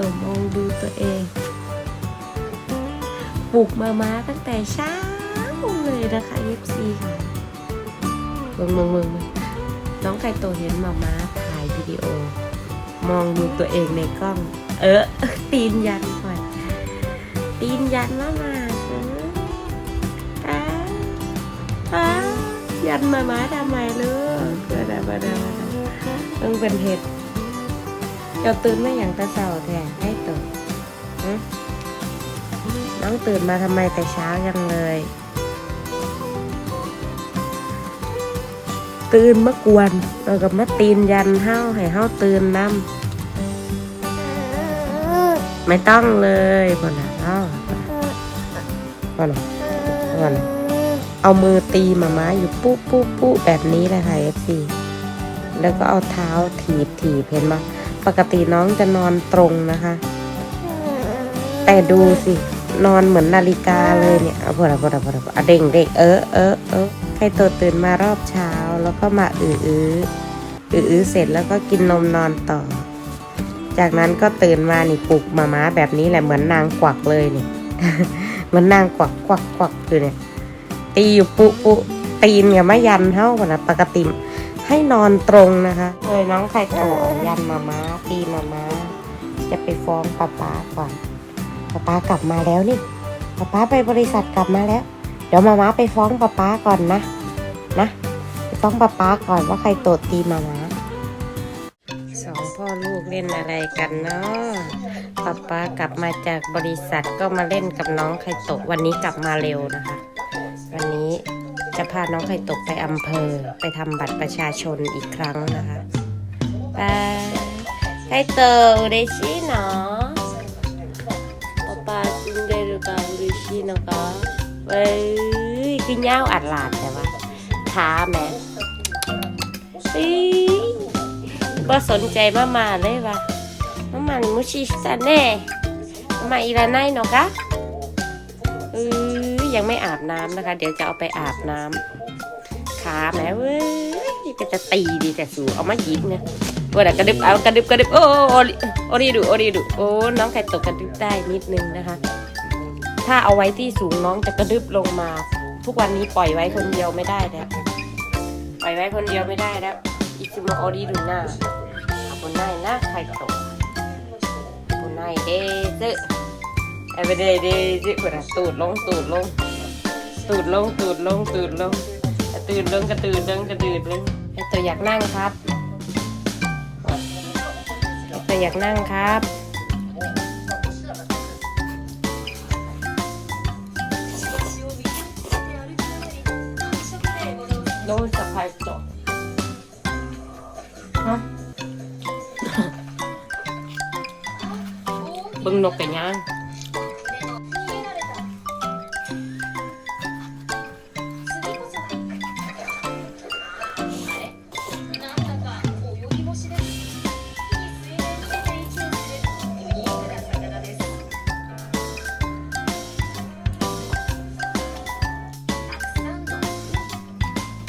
ไข่มองดูตัวเองปลุกมาม้าตั้งแต่เช้าเลยนะคะยิปซีค่ะมึงมึงมึงมึงน้องไข่โตเห็นมาม้าถ่ายวิดีโอ มองดูตัวเองในกล้อง เออ ตีนยันก่อน ตีนยันมามาเอออ้าอยันมาม้าทำไมลูกเกิดอะไรมาเดิมมึงเป็นเห็ด จ้าตื่นไม่อย่างแตะเสาแท้ให้ตัวฮะน้องตื่นมาทำไมแต่เช้ายังเลย ตื่นมากวนเรากับมาตีนยันเห้าให้เห้าตื่นน้ำไม่ต้องเลยพอนะเอ้าพอนะพอนะเอามือตีมาม้าอยู่ปุ๊ปุ๊ปุ๊แบบนี้เลยค่ะเอฟซีแล้วก็เอาเท้าถีบถีบเห็นไหม ปกติน้องจะนอนตรงนะคะ แต่ดูสิ นอนเหมือนนาฬิกาเลยเนี่ยเอาพอละพอละพอละพอะเด้งเด้งเออเออเออใครตัวตื่นมารอบเช้าแล้วก็มาอืออืออืออือเสร็จแล้วก็กินนมนอนต่อ จากนั้นก็ตื่นมานี่ปลุกมาม้าแบบนี้แหละเหมือนนางกวักเลยเนี่เหมือนนางกวักกวักกวักอยู่เนี่ยตีอยู่ปุปุตีนกับมะยันเท่ากันนะปกติ ให้นอนตรงนะคะ เลยน้องไข่โตยันมาม้าตีมาม้า จะไปฟ้องป้าป๊าก่อนป้าป๊ากลับมาแล้วนี่ป้าป๊าไปบริษัทกลับมาแล้ว เดี๋ยวมาม้าไปฟ้องป้าป๊าก่อนนะนะไปฟ้องป้าป๊าก่อนว่าใครโตตีมาม้าสองพ่อลูกเล่นอะไรกันเนาะป้าป๊ากลับมาจากบริษัทก็มาเล่นกับน้องไข่โตะวันนี้กลับมาเร็วนะคะ จะพาน้องไข่ตกไปอำเภอ ไปทำบัตรประชาชนอีกครั้งนะคะไปไข่ตกเรชิเนาะป๊าป๊าจินเดรุกาเรชินะคะเว้ยกินย้าอัดหลาดแต่ว่าท้าแม่ปีก็สนใจมามาเลยว่ะมามันมุชิสันแน่มาอีลาไนเนาะคะ ยังไม่อาบน้ำนะคะ เดี๋ยวจะเอาไปอาบน้ำขาแม่เว้ยก็จะตีดีแต่สูเอามาหยิบเนี่ยว่าแต่กระดึบเอากระดึบกระดึบโอ้โอริโอริดูโอริดูโอ้น้องไข่ตกกระดึบได้นิดนึงนะคะ ถ้าเอาไว้ที่สูงน้องจะกระดึบลงมา ทุกวันนี้ปล่อยไว้คนเดียวไม่ได้แล้วปล่อยไว้คนเดียวไม่ได้แล้วอิซุโมโอริดูหน้าอาบุนไนนะไข่ตกอาบุนไนเดซึ ไอ้ไปเดย์เดย์จิกระตูดลงตูดลง ตูดลงตูดลงตูดลงกระตืดลงกระตืดลงกระตืดลงไอ้ตัวอยากนั่งครับไอ้ตัวอยากนั่งครับโดนสะพายจบฮะเบึงนกกันย่าง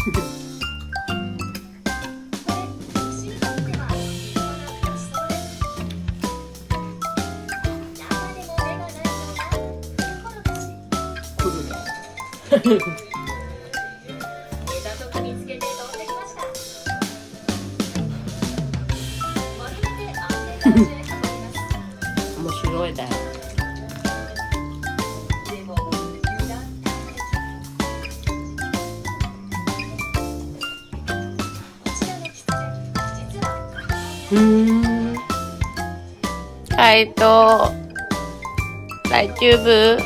面白いだよ。ライト、ライチューブ、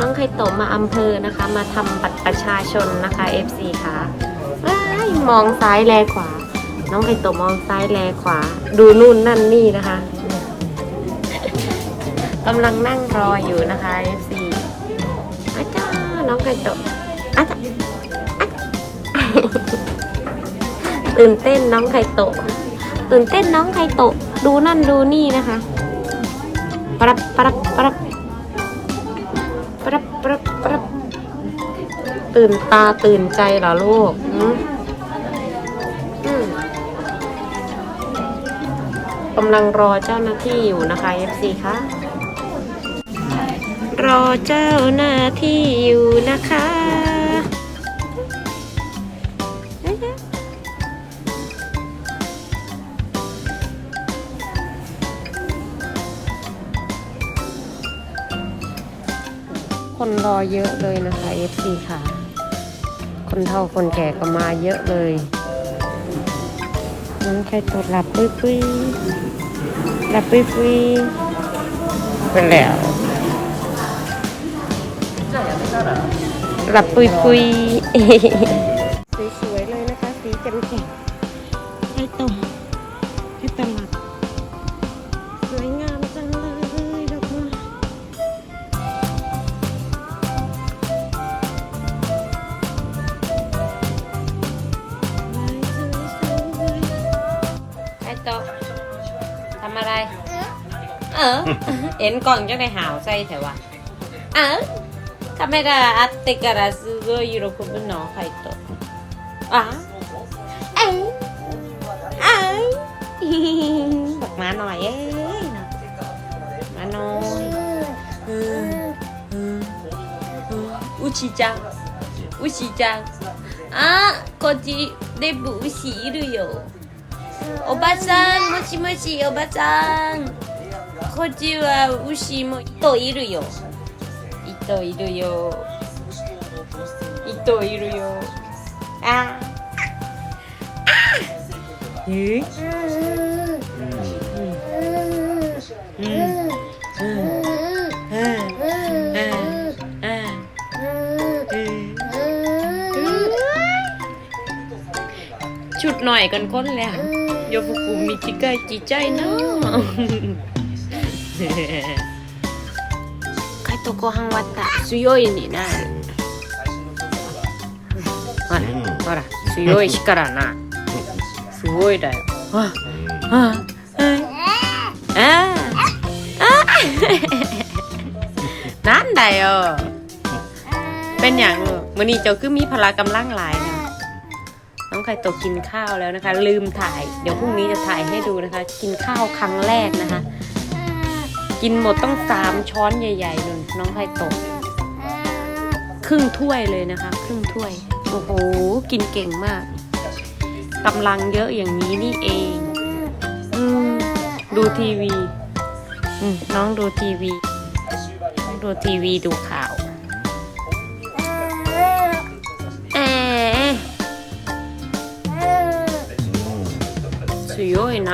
น้องไคโตมาอำเภอนะคะ มาทำบัตรประชาชนนะคะ FC ค่ะว้ามองซ้ายแลขวา น้องไคโตมองซ้ายแลขวา ดูนู่นนั่นนี่นะคะกำลังนั่งรออยู่นะคะ FC อาจารย์น้องไคโตอาจารย์ตื่นเต้นน้องไคโตตื่นเต้นน้องไคโตดูนั่นดูนี่นะคะปรับปรับปรับ รับรับรับตื่นตาตื่นใจเหรอลูกหืมอืมกำลังรอเจ้าหน้าที่อยู่นะคะ FC คะรอเจ้าหน้าที่อยู่นะคะ คนรอเยอะเลยนะคะ FC ค่ะ คนเฒ่าคนแก่ก็มาเยอะเลยน้องใครตดหลับปุ้ยปุ้ยหลับปุ้ยปุ้ยไปแล้วหลับปุยปุย เออ เอ็นกล่องจะได้หาวใส่แต่ว่าเออ カメラあってからすごい喜ぶの、ファイト。ああいあいบอกมาหน่อยเอ้ยนะมาหน่อยอืมอืมอืมうちちゃんうちちゃんあこっちデブ牛いるよおばさんもしもしおばさん こっちは牛もといるよ糸いるよ糸いるよああえうんうんชุดหน่อยกันก้นแล้วโยฟุกุมิจิกายจิใจเนาะ カイトご飯終わった強いになるほら、ほら強い日からなすごいだよあああああなんだよเป็นอย่างลูกมือนี้เจ้าคือมีพละกำลังหลายนะน้องไข่ตกกินข้าวแล้วนะคะ ลืมถ่าย เดี๋ยวพรุ่งนี้จะถ่ายให้ดูนะคะ กินข้าวครั้งแรกนะคะ กินหมดต้องสามช้อนใหญ่ๆนุ่นน้องไข่ตก ครึ่งถ้วยเลยนะคะ ครึ่งถ้วย โอ้โห กินเก่งมากกำลังเยอะอย่างนี้นี่เอง อืม ดูทีวี อืม น้องดูทีวีน้องดูทีวีดูข่าวเอ๊ะ強いな